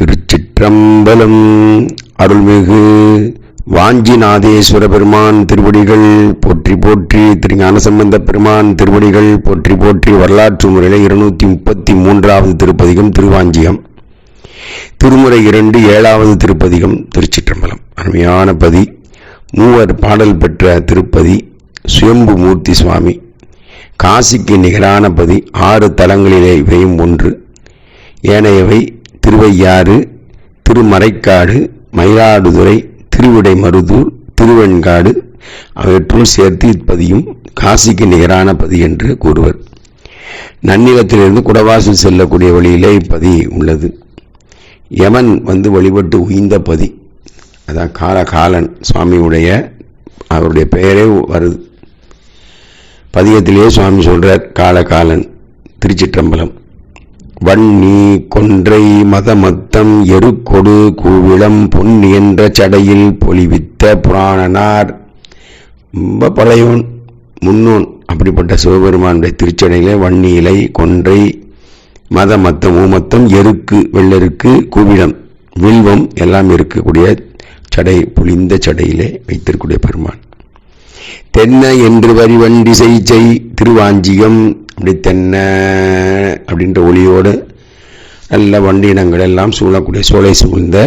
திருச்சிற்றம்பலம். அருள்மிகு வாஞ்சிநாதேஸ்வர பெருமான் திருவடிகள் போற்றி போற்றி திருஞான சம்பந்த பெருமான் திருவடிகள் போற்றி போற்றி வரலாற்று முறையில் இருநூத்தி முப்பத்தி மூன்றாவது திருப்பதிகம் திருவாஞ்சியம். திருமுறை இரண்டு ஏழாவது திருப்பதிகம் திருச்சிற்றம்பலம். அருமையான பதி. மூவர் பாடல் பெற்ற திருப்பதி சுயம்பு மூர்த்தி சுவாமி. காசிக்கு நிகரான பதி. ஆறு தலங்களிலே இவையும் ஒன்று. ஏனையவை திருவையாறு திருமறைக்காடு மயிலாடுதுறை திருவிடைமருதூர் திருவெண்காடு அவற்றுள் சேர்த்து இப்பதியும் காசிக்கு நிகரான பதி என்று கூறுவர். நன்னிலத்திலிருந்து குடவாசல் செல்லக்கூடிய வழியிலே இப்பதி உள்ளது. யமன் வந்து வழிபட்டு உயிர்ந்த பதி. அதான் காலகாலன் சுவாமியுடைய அவருடைய பெயரே வருது. பதியத்திலேயே சுவாமி சொல்கிறார் காலகாலன் திருச்சிற்றம்பலம். வன்னி கொன்றை மதமத்தம் எருக்கொடு கூவிளம் பொன்னி என்ற சடையில் பொலிவித்த புராணனார். ரொம்ப பழையோன் முன்னோன். அப்படிப்பட்ட சிவபெருமானுடைய திருச்சடையிலே வன்னி இலை கொன்றை மதமத்தம் ஊமத்தம் எருக்கு வெள்ளெருக்கு கூவிடம் வில்வம் எல்லாம் இருக்கக்கூடிய சடை புளிந்த சடையிலே வைத்திருக்கூடிய பெருமான். தென்ன என்று வரி வண்டி திருவாஞ்சியம் அப்படி தென்னை அப்படின்ற ஒளியோடு நல்ல வண்டினங்கள் எல்லாம் சூழக்கூடிய சோலை சூழ்ந்த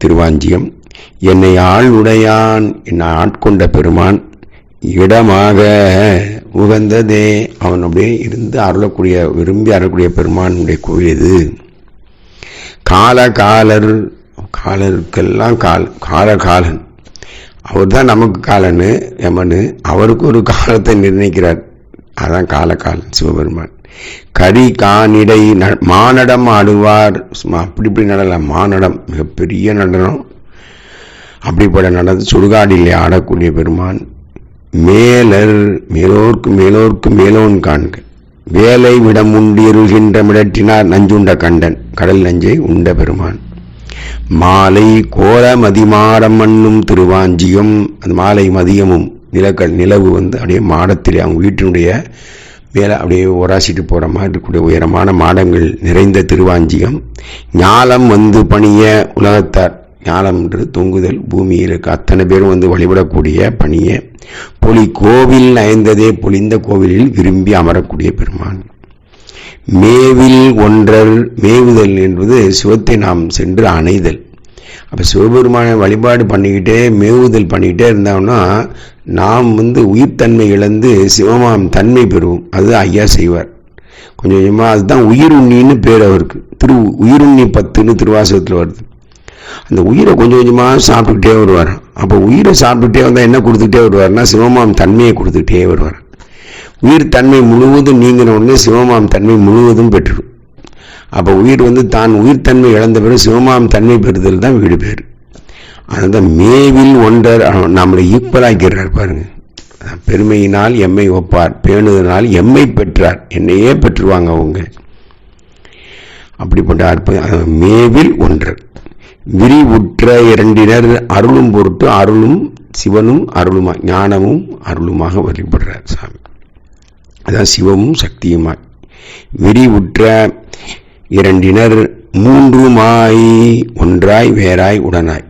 திருவாஞ்சியம். என்னை ஆள் உடையான் என்னை ஆட்கொண்ட பெருமான் இடமாக உகந்ததே. அவன் அப்படியே இருந்து அருளக்கூடிய விரும்பி அருளக்கூடிய பெருமானுடைய கோயில் இது. கால காலர் காலருக்கெல்லாம் கால் கால காலன். அவர் தான் நமக்கு காலனு யமனு அவருக்கு ஒரு காலத்தை நிர்ணயிக்கிறார். அதான் காலக்காலன் சிவபெருமான். கரி கானிடை ந- மானடம் ஆடுவார். சும்மா அப்படி இப்படி நடல மானடம் மிகப்பெரிய நடனம். அப்படிப்பட்ட நடந்து சுடுகாடிலே ஆடக்கூடிய பெருமான். மேலர் மேலோர்க்கு மேலோர்க்கு மேலோன் காண்க. வேலை விடம் உண்டிருகின்ற மிடற்றினார் நஞ்சுண்ட கண்டன். கடல் நஞ்சை உண்ட பெருமான். மாலை கோர மதிமாடம் மண்ணும் திருவாஞ்சியம். அந்த மாலை மதியமும். நிலக்கல் நிலவு வந்து அப்படியே மாடத்திலே அவங்க வீட்டினுடைய மேலே அப்படியே உராசிட்டு போகிற மாதிரி இருக்கக்கூடிய உயரமான மாடங்கள் நிறைந்த திருவாஞ்சியம் ஞாலம் வந்து பணிய உலகத்தார். ஞாலம்ன்றது தொங்குதல் பூமியில் இருக்க. அத்தனை பேரும் வந்து வழிபடக்கூடிய பணிய. பொலி கோவில் நயந்ததே பொலிந்த கோவிலில் விரும்பி அமரக்கூடிய பெருமான். மேவில் ஒன்றர் மேவுதல் என்பது சிவத்தை நாம் சென்று அணைதல். அப்போ சிவபெருமானை வழிபாடு பண்ணிக்கிட்டே மேவுதல் பண்ணிக்கிட்டே இருந்தோம்னா நாம் வந்து உயிர்த்தன்மை இழந்து சிவமாம் தன்மை பெறுவோம். அது ஐயா செய்வார். கொஞ்சம் கொஞ்சமாக அதுதான் உயிர் உண்ணின்னு பேர் அவருக்கு. திரு உயிருண்ணி பத்துன்னு திருவாசகத்தில் வருது. அந்த உயிரை கொஞ்சம் கொஞ்சமாக சாப்பிட்டுக்கிட்டே வருவார். அப்போ உயிரை சாப்பிட்டுட்டே வந்தால் என்ன கொடுத்துக்கிட்டே வருவார்னா சிவமாம் தன்மையை கொடுத்துக்கிட்டே வருவார். உயிர் தன்மை முழுவதும் நீங்கின உடனே சிவமாம் தன்மை முழுவதும் பெற்றுடும் அப்போ உயிர் வந்து தான் உயிர் தன்மை இழந்த பிறகு சிவமாம் தன்மை பெறுதல் தான் வீடு பேர். அந்த மேவில் ஒன்றர் நம்மளை ஈக்குவலாக்கிறார் பாருங்க. பெருமையினால் எம்மை ஒப்பார் பேணுதனால் எம்மை பெற்றார் என்னையே பெற்றுவாங்க அவங்க. அப்படிப்பட்ட அற்புதம் மேவில் ஒன்றர். விரிவுற்ற இரண்டினர் அருளும் பொருட்டு அருளும் சிவனும் அருளுமா ஞானமும் அருளுமாக வழிபடுறார் சாமி. அதான் சிவமும் சக்தியுமாய். விரிவுற்ற இரண்டினர் மூன்றுமாய் ஒன்றாய் வேறாய் உடனாய்.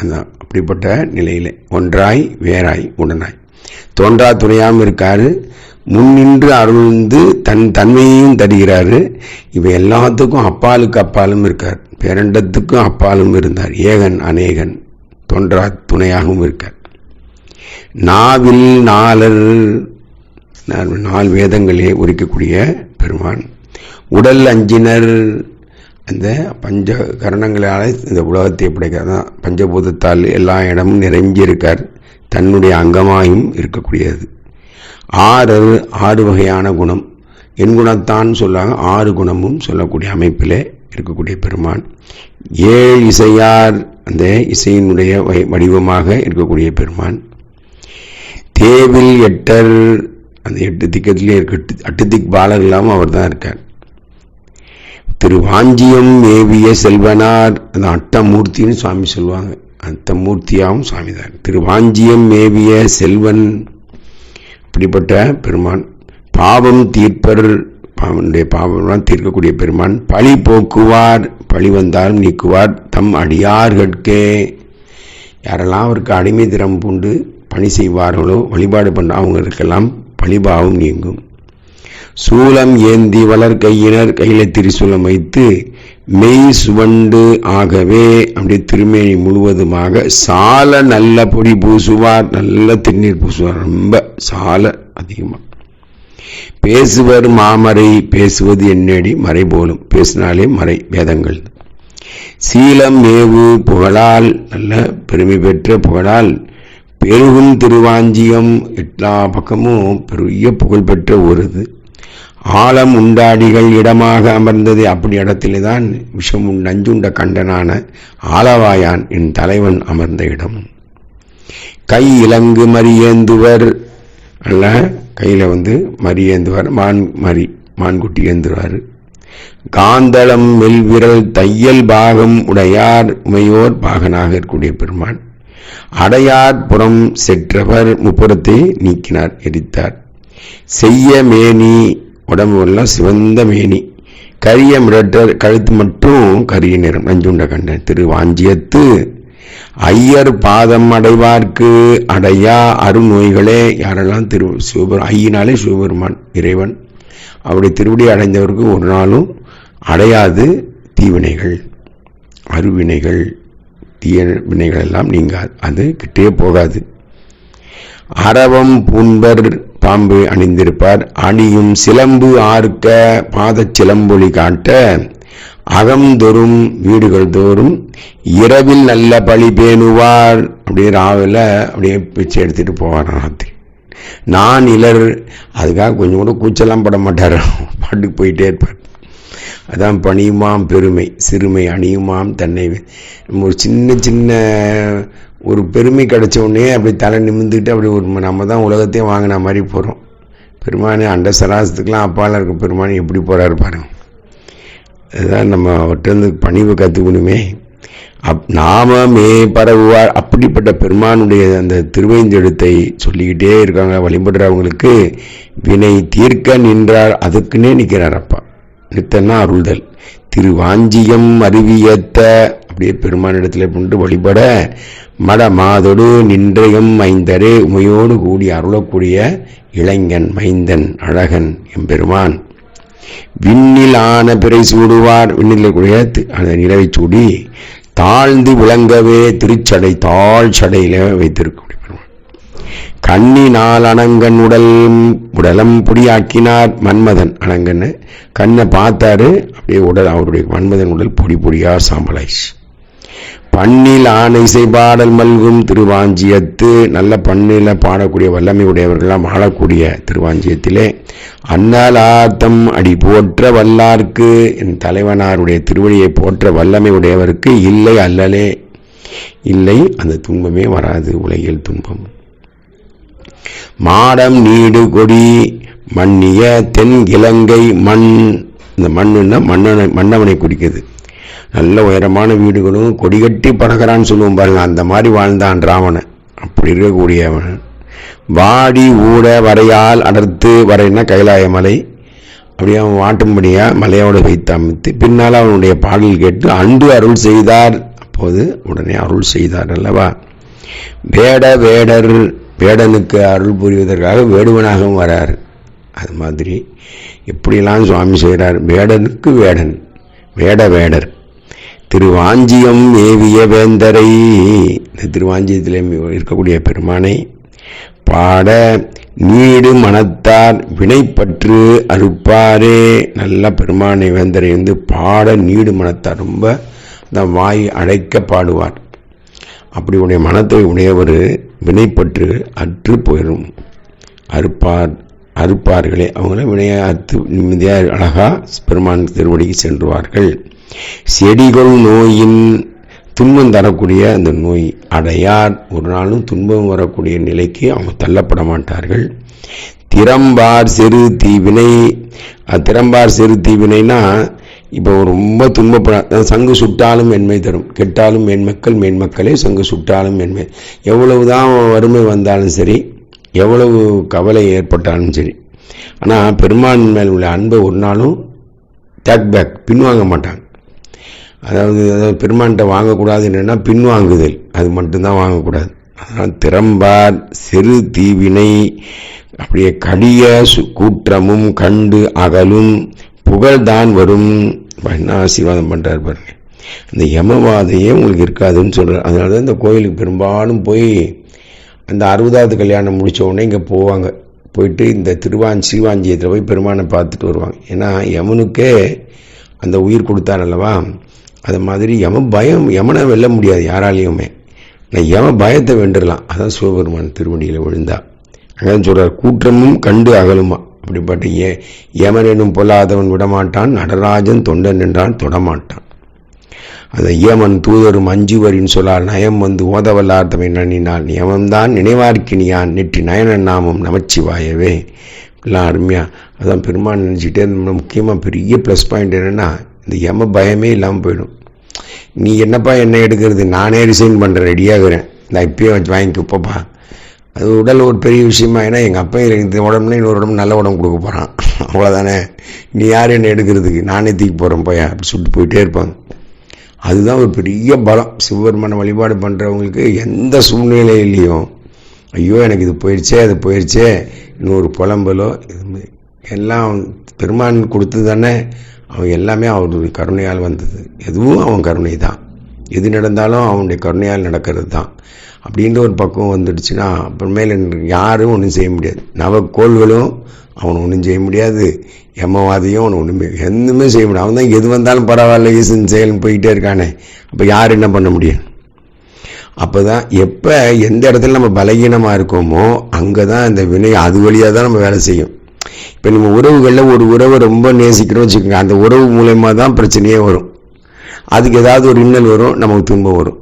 அதான் அப்படிப்பட்ட நிலையில் ஒன்றாய் வேறாய் உடனாய். தோன்றா துணையாமல் இருக்காரு முன்னின்று அருள்ந்து தன் தன்மையையும் தருகிறாரு. இவை எல்லாத்துக்கும் அப்பாலுக்கு அப்பாலும் இருக்கார். பேரண்டத்துக்கும் அப்பாலும் இருந்தார். ஏகன் அநேகன் தோன்றா துணையாகவும் இருக்கார். நாவில் நாலர் நாலு வேதங்களே உரிக்கக்கூடிய பெருமான். உடல் அஞ்சினர். அந்த பஞ்ச கரணங்களால் இந்த உலகத்தை படைக்கிறதான் பஞ்சபூதத்தால் எல்லா இடமும் நிறைஞ்சிருக்கார். தன்னுடைய அங்கமாயும் இருக்கக்கூடியது. ஆறு ஆறு வகையான குணம். என் குணத்தான் சொல்லாங்க ஆறு குணமும் சொல்லக்கூடிய அமைப்பிலே இருக்கக்கூடிய பெருமான். ஏழு இசையார் அந்த இசையினுடைய வ- வடிவமாக இருக்கக்கூடிய பெருமான். தேவில் எட்டர் அந்த எட்டு திக்கத்திலே இருக்க அட்டு திக் பாலர் இல்லாமல் அவர் தான் இருக்கார். திரு வாஞ்சியம் மேவிய செல்வனார். அந்த அட்டமூர்த்தின்னு சுவாமி சொல்லுவாங்க. அட்டமூர்த்தியாகவும் சுவாமி தான் திரு வாஞ்சியம் மேவிய செல்வன். இப்படிப்பட்ட பெருமான். பாவம் தீர்ப்பர். அவனுடைய பாவம்லாம் தீர்க்கக்கூடிய பெருமான். பழி போக்குவார். பழி வந்தாலும் நீக்குவார். தம் அடியார்கட்கே. யாரெல்லாம் அவருக்கு அடிமை திறம் பூண்டு பணி செய்வார்களோ வழிபாடு பண்ண அவங்களுக்கெல்லாம் பழிபாவம் நீங்கும். சூலம் ஏந்தி வளர் கையினர் கையில திரிசூலம் வைத்து மெய் சுவண்டு ஆகவே அப்படி திருமேனி முழுவதுமாக சால நல்ல பொடி பூசுவார் நல்ல திருநீர் பூசுவார். ரொம்ப சால அதிகமாக பேசுவர் மாமரை பேசுவது என்னடி? மறை போலும். பேசினாலே மறை வேதங்கள். சீலம் மேவு புகழால் நல்ல பெருமை பெற்ற புகழால் பெருகும் திருவாஞ்சியம் எல்லா பக்கமும் பெரிய புகழ்பெற்ற ஒரு இது ஆழம் உண்டாடிகள் இடமாக அமர்ந்தது. அப்படி இடத்திலே தான் விஷம் நஞ்சுண்ட கண்டனான ஆலவாயான் என் தலைவன் அமர்ந்த இடம். கை இலங்கு மரியேந்துவர். அல்ல கையில் வந்து மரியேந்துவார் மான் மரி மான்குட்டி ஏந்துவார். காந்தளம் மெல்விரல் தையல் பாகம் உடையார் உமையோர் பாகனாக இருக்கக்கூடிய பெருமான். அடையார் புறம் செற்றவர் முப்புறத்தை நீக்கினார் எரித்தார். செய்ய மேனி உடம்பு எல்லாம் சிவந்த மேனி. கரிய மிடற்றர் கழுத்து மட்டும் கரிய நிறம். நஞ்சுண்ட கண்டன் திரு வாஞ்சியத்து. ஐயர் பாதம் அடைவார்க்கு அடையா அருநோய்களே. யாரெல்லாம் திரு சிவபெரு ஐயினாலே சிவபெருமான் இறைவன். அவருடைய திருவடி அடைந்தவருக்கு ஒரு நாளும் அடையாது தீவினைகள். அருவினைகள் தீய வினைகள் எல்லாம் நீங்காது. அது கிட்டே போகாது. அரவம் புண்பர் பாம்பு அணிந்திருப்பார். அணியும் சிலம்பு ஆர்க்க பாதச் சிலம்பொலி காட்ட அகம்தொறும் வீடுகள் தோறும் இரவில் நல்ல பழி பேணுவார். அப்படியே ராவில் அப்படியே பிச்சை எடுத்துட்டு போவார் ராத்திரி. நான் இலர் அதுக்காக கொஞ்சம் கூட கூச்சலாம் பட மாட்டார். பாட்டுக்கு போயிட்டே இருப்பார். அதான் பணியுமாம் பெருமை சிறுமை அணியுமாம் தன்னை நம்ம ஒரு சின்ன சின்ன ஒரு பெருமை கிடச்ச உடனே அப்படி தலை நிமிந்துக்கிட்டு அப்படி ஒரு நம்ம தான் உலகத்தையும் வாங்கின மாதிரி போகிறோம் பெருமானி அண்ட சராசத்துக்கெலாம் அப்பால் இருக்க பெருமானி எப்படி போகிறாரு பாருங்க. அதுதான் நம்ம அவர்கிட்ட பணிவு கற்றுக்கணுமே அப் நாமமே பரவுவார். அப்படிப்பட்ட பெருமானுடைய அந்த திருவைந்தெழுத்தை சொல்லிக்கிட்டே இருக்காங்க வழிபடுறவங்களுக்கு. வினை தீர்க்க நின்றார் அதுக்குன்னே நிற்கிறார் அப்பா. நித்தன்னா அருள்தல். திருவாஞ்சியம் அறிவியத்த அப்படியே பெருமானிடத்தில் கொண்டு வழிபட மட மாதொடு நின்றயம் மைந்தரே உமையோடு கூடி அருளக்கூடிய இளைஞன் மைந்தன் அழகன் எம்பெருமான். விண்ணில் ஆன பிறை சூடுவார். விண்ணில் கூடிய அந்த நிலவை சூடி தாழ்ந்து விளங்கவே திருச்சடை தாழ் சடையில வைத்திருக்கக்கூடிய கண்ணினால் அனங்கன் உடல் உடலம் பொடியாக்கினார் மன்மதன். அனங்கன்னு கண்ணை பார்த்தாரு அப்படியே உடல் அவருடைய மன்மதன் உடல் பொடி பொடியா சாம்பலாயிச்சு பண்ணில் ஆணை இசை பாடல் மல்கும் திருவாஞ்சியத்து நல்ல பண்ணில பாடக்கூடிய வல்லமை உடையவர்களாம் ஆளக்கூடிய திருவாஞ்சியத்திலே அன்னலாத்தம் அடி போற்ற வல்லார்க்கு என் தலைவனாருடைய திருவடியை போற்ற வல்லமை உடையவருக்கு இல்லை அல்லலே. இல்லை அந்த துன்பமே வராது உலகில் துன்பம். மாடம் நீடு கொடி மன்னிய தென் இலங்கை மண். இந்த மண்ணுன்னா மன்னனை மன்னவனை குறிக்குது. நல்ல உயரமான வீடுகளும் கொடி கட்டி பறக்கிறான்னு சொல்லுவோம் பாருங்க. அந்த மாதிரி வாழ்ந்தான் ராவணன். அப்படி இருக்கக்கூடியவன். வாடி ஊட வரையால் அடர்த்து வரைன்னா கைலாய மலை. அப்படியே அவன் வாட்டும்படியா மலையோடு வைத்து அமைத்து பின்னால் அவனுடைய பாடல் கேட்டு அன்று அருள் செய்தார். அப்போது உடனே அருள் செய்தார் அல்லவா? வேட வேடர் வேடனுக்கு அருள் புரிவதற்காக வேடுவனாகவும் வரார். அது மாதிரி எப்படியெல்லாம் சுவாமி செய்கிறார்? வேடனுக்கு வேடன் வேட வேடர். திருவாஞ்சியம் ஏவிய வேந்தரை. இந்த திருவாஞ்சியத்தில் இருக்கக்கூடிய பெருமானை பாட நீடு மனத்தார் வினைப்பற்று அறுப்பாரே நல்ல பெருமானை வேந்தரை வந்து பாட நீடு மனத்தார் ரொம்ப அந்த வாய் அடைக்க பாடுவார். அப்படி உடைய மனத்தை உடையவர் வினைப்பற்று அற்று போயிடும் அறுப்பார் அறுப்பார்களே அவங்கள வினையை அறுத்து நிம்மதியாக அழகா பெருமான் திருவடிக்கு சென்றுவார்கள். செடிகள் நோயின் துன்பம் தரக்கூடிய அந்த நோய் அடையார் ஒரு நாளும் துன்பம் வரக்கூடிய நிலைக்கு அவங்க தள்ளப்பட மாட்டார்கள். திறம்பார் சிறு தீவினை திறம்பார் சிறு தீவினைனா இப்போ ரொம்ப துன்பப்பட சங்கு சுட்டாலும் மென்மை தரும். கெட்டாலும் மேன்மக்கள் மேன்மக்களே சங்கு சுட்டாலும் மென்மை. எவ்வளவு தான் வறுமை வந்தாலும் சரி எவ்வளவு கவலை ஏற்பட்டாலும் சரி. ஆனால் பெருமான் மேல் உள்ள அன்பை ஒரு நாளும் டேக் பேக் பின்வாங்க மாட்டாங்க. அதாவது அதாவது பெருமான்கிட்ட வாங்கக்கூடாது என்னென்னா பின்வாங்குதல். அது மட்டும்தான் வாங்கக்கூடாது. அதனால் திறம்பார் சிறு தீவினை அப்படியே கடிய சு- கூற்றமும் கண்டு அகலும் புகழ்தான் வரும். என்ன ஆசீர்வாதம் பண்ணுறாரு பாருங்க. அந்த யமவாதையே உங்களுக்கு இருக்காதுன்னு சொல்கிறார் அதனால தான் இந்த கோயிலுக்கு பெரும்பாலும் போய் அந்த அறுபதாவது கல்யாணம் முடித்த உடனே இங்கே போவாங்க. போயிட்டு இந்த திருவாஞ்சி ஸ்ரீவாஞ்சியத்தில் போய் பெருமானை பார்த்துட்டு வருவாங்க. ஏன்னா யமனுக்கே அந்த உயிர் கொடுத்தார் அல்லவா? அது மாதிரி யம பயம் யமனை வெல்ல முடியாது யாராலையுமே. நான் யம பயத்தை வென்றுடலாம். அதான் சிவபெருமான் திருவடியில் விழுந்தா. அங்கே சொல்கிறார் கூற்றமும் கண்டு அகலுமா? அப்படிப்பட்ட ஏ யமன் எனும் பொல்லாதவன் விடமாட்டான் நடராஜன் தொண்டன் என்றான் தொடமாட்டான். அந்த யமன் தூதரும் அஞ்சுவரின் சொல்லால் நயம் வந்து ஓதவல்லார் தமை நன்னினால் நியமம்தான் நினைவார்க்கினியான் நெற்றி நயனன் நாமம் நமச்சிவாயவே. எல்லாம் அருமையாக அதான் பெருமான் நினச்சிட்டே இருந்தோம்னா முக்கியமாக பெரிய ப்ளஸ் பாயிண்ட் என்னென்னா இந்த யம பயமே இல்லாமல் போயிடும். நீ என்னப்பா என்ன எடுக்கிறது? நானே ரிசைன் பண்ணுறேன் ரெடியாகிறேன் நான் இப்பயே வச்சு வாங்கிக்கப்பப்பா அது உடல் ஒரு பெரிய விஷயமா ஏன்னா எங்கள் அப்பா எனக்கு இந்த உடம்புனா இன்னொரு உடம்பு நல்ல உடம்பு கொடுக்க போகிறான் அவ்வளோதானே நீ யார் என்ன எடுக்கிறதுக்கு? நானே தூக்கி போகிறேன் போய்? அப்படி சுட்டு போயிட்டே இருப்பாங்க. அதுதான் ஒரு பெரிய பலம். சிவபெருமான வழிபாடு பண்ணுறவங்களுக்கு எந்த சூழ்நிலையிலையும் ஐயோ எனக்கு இது போயிடுச்சே அது போயிடுச்சே இன்னொரு புலம்பலோ இது எல்லாம் பெருமான் கொடுத்தது தானே? அவன் எல்லாமே அவருடைய கருணையால் வந்தது. எதுவும் அவன் கருணை தான். எது நடந்தாலும் அவனுடைய கருணையால் நடக்கிறது தான் அப்படின்ற ஒரு பக்குவம் வந்துடுச்சுன்னா அப்புறமேல யாரும் ஒன்றும் செய்ய முடியாது. நவக்கோள்களும் அவனை ஒன்றும் செய்ய முடியாது. எம்மவாதியும் அவனை ஒன்றுமே எதுவுமே செய்ய முடியாது. அவன் தான் எது வந்தாலும் பரவாயில்ல ஈசன் செயல்னு போயிட்டே இருக்கானே. அப்போ யார் என்ன பண்ண முடியும்? அப்போ தான் எப்போ எந்த இடத்துல நம்ம பலகீனமாக இருக்கோமோ அங்கே தான் இந்த வினை அது வழியாக தான் நம்ம வேலை செய்யும். இப்போ நம்ம உறவுகளில் ஒரு உறவை ரொம்ப நேசிக்கிறோம் வச்சுக்கோங்க. அந்த உறவு மூலயமா தான் பிரச்சனையே வரும். அதுக்கு ஏதாவது ஒரு இன்னல் வரும் நமக்கு துன்பம் வரும்.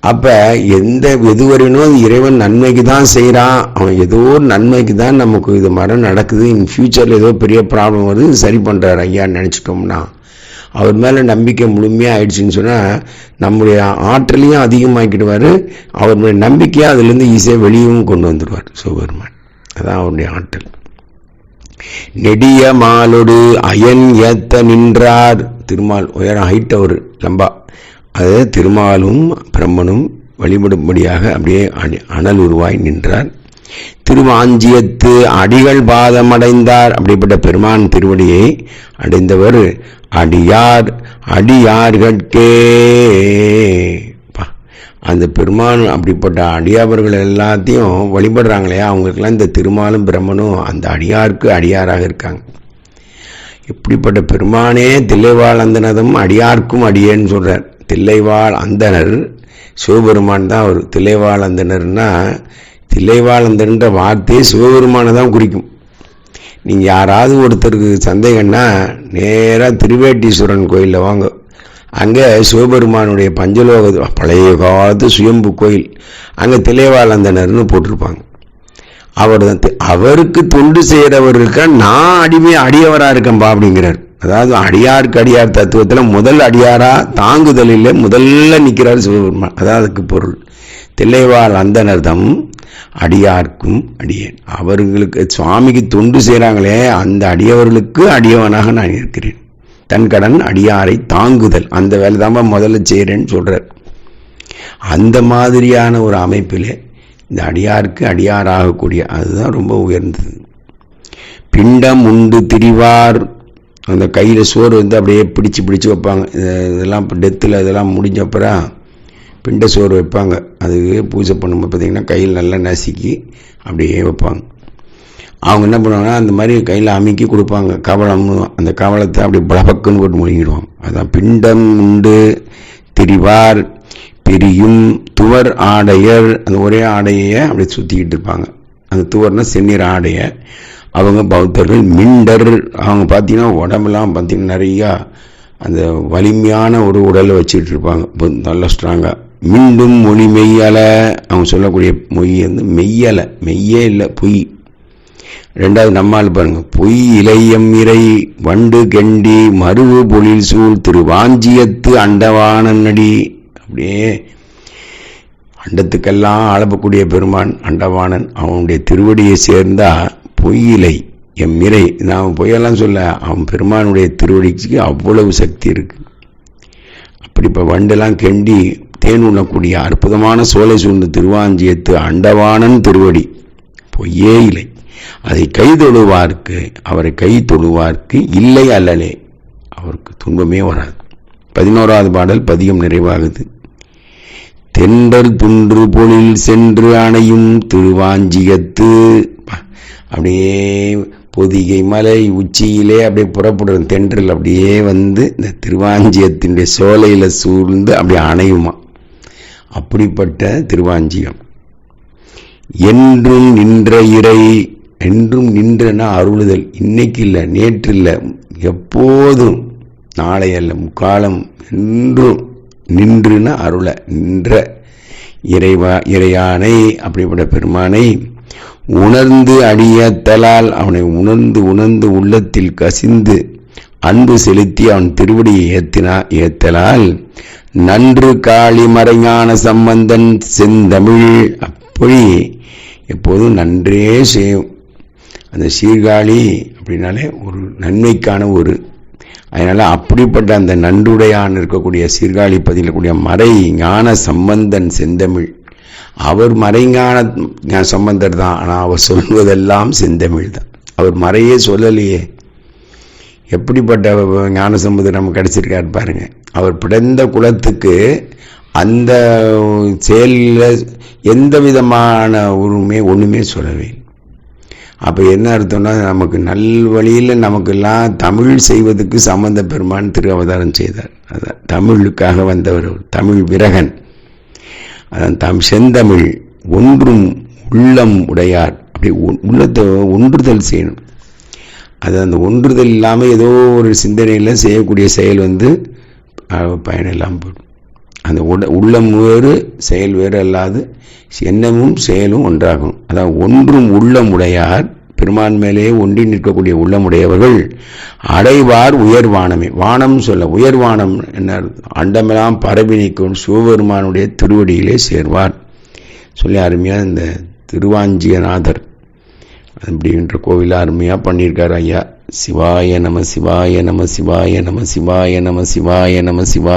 அப்போ எந்த எதுவரையினும் அது இறைவன் நன்மைக்கு தான் செய்கிறான் அவன் ஏதோ ஒரு நன்மைக்கு தான் நமக்கு இது மாதிரி நடக்குது. இன் ஃபியூச்சரில் ஏதோ பெரிய ப்ராப்ளம் வருது சரி பண்ணுறாரு ஐயான்னு நினச்சிட்டோம்னா அவர் மேலே நம்பிக்கை முழுமையாக ஆயிடுச்சுன்னு சொன்னால் நம்முடைய ஆற்றலையும் அதிகமாக்கிடுவார். அவருடைய நம்பிக்கையை அதுலேருந்து ஈஸியாக வெளியவும் கொண்டு வந்துடுவார் சிவபெருமான். அதான் அவருடைய ஆற்றல். நெடிய மாலொடு அயன் ஏத்த நின்றார். திருமால் உயரம் ஹைட் அவர் லம்பா. அது திருமாலும் பிரம்மனும் வழிபடும்படியாக அப்படியே அனல் உருவாய் நின்றார். திருவாஞ்சியத்து அடிகள் பாதமடைந்தார். அப்படிப்பட்ட பெருமான் திருவடியை அடைந்தவர் அடியார் அடியார்கட்கே. அந்த பெருமான் அப்படிப்பட்ட அடியாவர்கள் எல்லாத்தையும் வழிபடுறாங்களே அவங்களுக்கெல்லாம் இந்த திருமாலும் பிரம்மனும் அந்த அடியாருக்கு அடியாராக இருக்காங்க. இப்படிப்பட்ட பெருமானே தில்லைவாழ் அந்தனதும் அடியார்க்கும் அடியேன்னு சொல்கிறார் தில்லைவாழ் அந்தனர் சிவபெருமான் தான் அவர். தில்லைவாழ் அந்தனர்னா தில்லைவாழ் அந்தன்ற வார்த்தையே சிவபெருமானை தான் குறிக்கும். நீங்கள் யாராவது ஒருத்தருக்கு சந்தேகம்னா நேராக திருவேட்டீஸ்வரன் கோயிலில் வாங்க. அங்கே சிவபெருமானுடைய பஞ்சலோக பழைய காலத்து சுயம்பு கோயில். அங்கே தில்லைவாழந்தனர்னு போட்டிருப்பாங்க. அவர் தான் அவருக்கு தொண்டு செய்கிறவர் இருக்க நான் அடிமை அடியவராக இருக்கேன்பா அப்படிங்கிறார். அதாவது அடியாருக்கு அடியார் தத்துவத்தில் முதல் அடியாரா தாங்குதலில் முதல்ல நிற்கிறார் சிவபெருமான். அதான் அதுக்கு பொருள். தில்லைவாழ் அந்தனர்தம் அடியார்க்கும் அடியேன். அவர்களுக்கு சுவாமிக்கு தொண்டு செய்கிறாங்களே அந்த அடியவர்களுக்கு அடியவனாக நான் இருக்கிறேன். தன் கடன் அடியாரை தாங்குதல். அந்த வேலை தான் முதல்ல செய்கிறேன்னு சொல்கிறார் அந்த மாதிரியான ஒரு அமைப்பிலே இந்த அடியாருக்கு அடியாராகக்கூடிய அதுதான் ரொம்ப உயர்ந்தது. பிண்டம் உண்டு திரிவார். அந்த கையில் சோறு வந்து அப்படியே பிடிச்சு பிடிச்சு வைப்பாங்க. இதெல்லாம் இப்போ டெத்தில் இதெல்லாம் முடிஞ்ச அப்புறம் பிண்ட சோறு வைப்பாங்க. அதுக்கு பூஜை பண்ணும்போது பார்த்திங்கன்னா கையில் நல்லா நசுக்கி அப்படியே வைப்பாங்க. அவங்க என்ன பண்ணுவாங்கன்னா அந்த மாதிரி கையில் அமுக்கி கொடுப்பாங்க. கவளம்னு அந்த கவளத்தை அப்படி பலபக்குன்னு போட்டு முழுங்கிடுவாங்க. அதான் பிண்டம் உண்டு திரிவார். பெரியும் துவர் ஆடையர். அந்த ஒரே ஆடையை அப்படி சுற்றிக்கிட்டு இருப்பாங்க. அந்த துவர்னா செந்நீர் ஆடையை அவங்க பௌத்தர்கள் மிண்டர். அவங்க பார்த்தீங்கன்னா உடம்புலாம் பார்த்தீங்கன்னா நிறையா அந்த வலிமையான ஒரு உடலை வச்சுக்கிட்டு இருப்பாங்க. நல்லா நல்ல ஸ்ட்ராங்காக மீண்டும் மொழி மெய்யலை. அவங்க சொல்லக்கூடிய மொழி வந்து மெய்யலை. மெய்யே இல்லை பொய். ரெண்டாவது நம்மால் பாருங்க. பொய் இளையம் இறை. வண்டு கெண்டி மருவு பொழில் சூழ். திரு வாஞ்சியத்து அண்டவானடி அப்படியே அண்டத்துக்கெல்லாம் அளப்பக்கூடிய பெருமான் அண்டவாணன் அவனுடைய திருவடியை சேர்ந்தா பொய்யிலை எம் இறை. நான் பொய்யெல்லாம் சொல்ல அவன் பெருமானுடைய திருவடிக்கு அவ்வளவு சக்தி இருக்கு. அப்படி இப்போ வண்டெல்லாம் கெண்டி தேன் உண்ணக்கூடிய அற்புதமான சோலை சூழ்ந்த திருவாஞ்சியத்து அண்டவானன் திருவடி பொய்யே இல்லை. அதை கை தொழுவார்க்கு அவரை கை தொழுவார்க்கு இல்லை அல்லலே அவருக்கு துன்பமே வராது. பதினோராவது பாடல் பதியம் நிறைவாகுது. தென்றல் துன்று பொழில் சென்று அணையும் திருவாஞ்சியத்து அப்படியே பொதிகை மலை உச்சியிலே அப்படியே புறப்படுற தென்றல் அப்படியே வந்து இந்த திருவாஞ்சியத்தினுடைய சோலையில் சூழ்ந்து அப்படியே அணையுமா? அப்படிப்பட்ட திருவாஞ்சியம் என்றும் நின்ற இறை என்றும் நின்றனா அருளுதல். இன்னைக்கு இல்லை நேற்று இல்லை எப்போதும் நாளையல்ல முக்காலம் என்றும் நின்றுன்னு அருள நின்ற இறைவா இறையானை அப்படிப்பட்ட பெருமானை உணர்ந்து அடியத்தலால் அவனை உணர்ந்து உணர்ந்து உள்ளத்தில் கசிந்து அன்பு செலுத்தி அவன் திருவடியை ஏத்தினா ஏத்தலால் நன்று காளி மறைஞான சம்பந்தன் செந்தமிழ் அப்படி எப்போதும் நன்றே செய்யும். அந்த சீர்காழி அப்படின்னாலே ஒரு நன்மைக்கான ஒரு அதனால் அப்படிப்பட்ட அந்த நன்றுடையான் இருக்கக்கூடிய சீர்காழி பதிலக்கூடிய மறை ஞான சம்பந்தன் செந்தமிழ். அவர் மறைஞான சம்பந்தர் தான். ஆனால் அவர் சொல்வதெல்லாம் செந்தமிழ் தான். அவர் மறையே சொல்லலையே. எப்படிப்பட்ட ஞான சம்பந்தர் நமக்கு கிடைச்சிருக்காரு பாருங்க. அவர் பிறந்த குலத்துக்கு அந்த செயலில் எந்த விதமான உருமே ஒன்றுமே சொல்லவே இல்லை. அப்போ என்ன அர்த்தம்னா நமக்கு நல் வழியில் நமக்கெல்லாம் தமிழ் செய்வதற்கு சம்பந்த பெருமான் திரு அவதாரம் செய்தார். அதான் தமிழுக்காக வந்தவர் தமிழ் விரகன். அதான் தம் செந்தமிழ் ஒன்றும் உள்ளம் உடையார். அப்படி உள்ளத்தை ஒன்றுதல் செய்யணும். அது அந்த ஒன்றுதல் இல்லாமல் ஏதோ ஒரு சிந்தனையில் செய்யக்கூடிய செயல் வந்து பயனில்லாமல் போயிடும். அந்த உட உள்ளம் வேறு செயல் வேறு அல்லாது எண்ணமும் செயலும் ஒன்றாகும். அதாவது ஒன்றும் உள்ளமுடையார் பெருமான் மேலே ஒன்றி நிற்கக்கூடிய உள்ளமுடையவர்கள் அடைவார் உயர்வானமே. வானம் சொல்ல உயர்வானம் என்ன அண்டமெல்லாம் பரவி நிற்கும் சிவபெருமானுடைய திருவடியிலே சேர்வார். சொல்லி அருமையாக இந்த திருவாஞ்சியநாதர் அப்படின்ற கோவில் அருமையாக பண்ணியிருக்கார் ஐயா. சிவாய நம சிவாய நம சிவாய நம சிவாய நம சிவாய நம சிவா